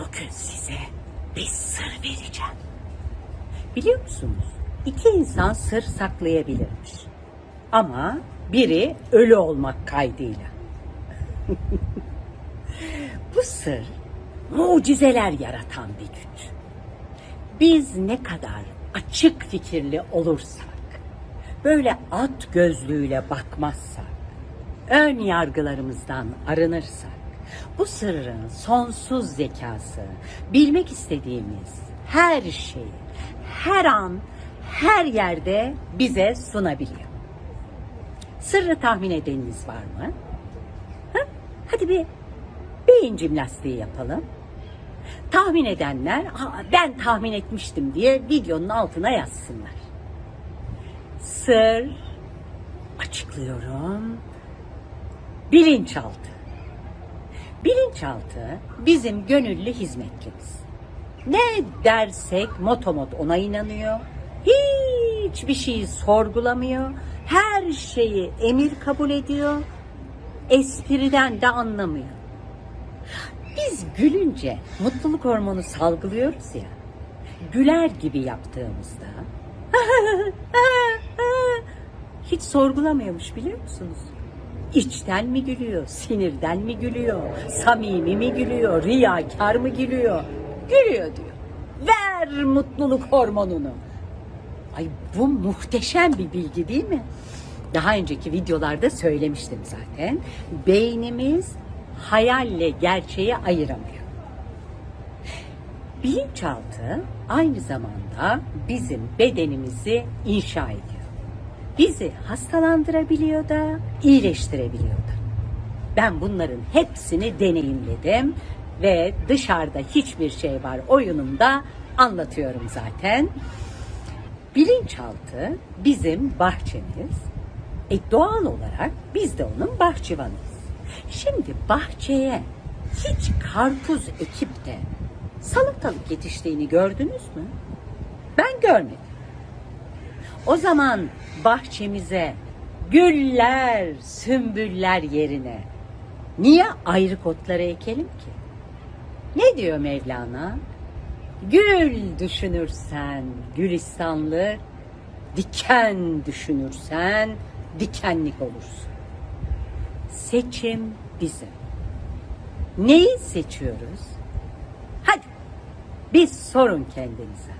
Bugün size bir sır vereceğim. Biliyor musunuz? İki insan sır saklayabilirmiş. Ama biri ölü olmak kaydıyla. Bu sır mucizeler yaratan bir güç. Biz ne kadar açık fikirli olursak, böyle at gözlüğüyle bakmazsak, ön yargılarımızdan arınırsak, bu sırrın sonsuz zekası, bilmek istediğimiz her şeyi, her an, her yerde bize sunabiliyor. Sırrı tahmin edeniniz var mı? Ha? Hadi bir beyin jimnastiği yapalım. Tahmin edenler "Aa, ben tahmin etmiştim diye videonun altına yazsınlar. Sır açıklıyorum. Bilinçaltı. Bilinçaltı bizim gönüllü hizmetlimiz. Ne dersek motomot ona inanıyor. Hiçbir şeyi sorgulamıyor. Her şeyi emir kabul ediyor. Espriden de anlamıyor. Biz gülünce mutluluk hormonu salgılıyoruz ya. Güler gibi yaptığımızda hiç sorgulamıyormuş biliyor musunuz? İçten mi gülüyor, sinirden mi gülüyor, samimi mi gülüyor, riyakar mı gülüyor? Gülüyor diyor. Ver mutluluk hormonunu. Ay bu muhteşem bir bilgi değil mi? Daha önceki videolarda söylemiştim zaten. Beynimiz hayalle gerçeği ayıramıyor. Bilinçaltı aynı zamanda bizim bedenimizi inşa ediyor. Bizi hastalandırabiliyor da, iyileştirebiliyor da. Ben bunların hepsini deneyimledim ve dışarıda hiçbir şey var oyunumda anlatıyorum zaten. Bilinçaltı bizim bahçemiz. E doğal olarak biz de onun bahçıvanıyız. Şimdi bahçeye hiç karpuz ekip de salatalık yetiştiğini gördünüz mü? Ben görmedim. O zaman bahçemize güller, sümbüller yerine niye ayrı kotları ekelim ki? Ne diyor Mevlana? Gül düşünürsen gülistanlık, diken düşünürsen dikenlik olursun. Seçim bizim. Neyi seçiyoruz? Hadi bir sorun kendinize.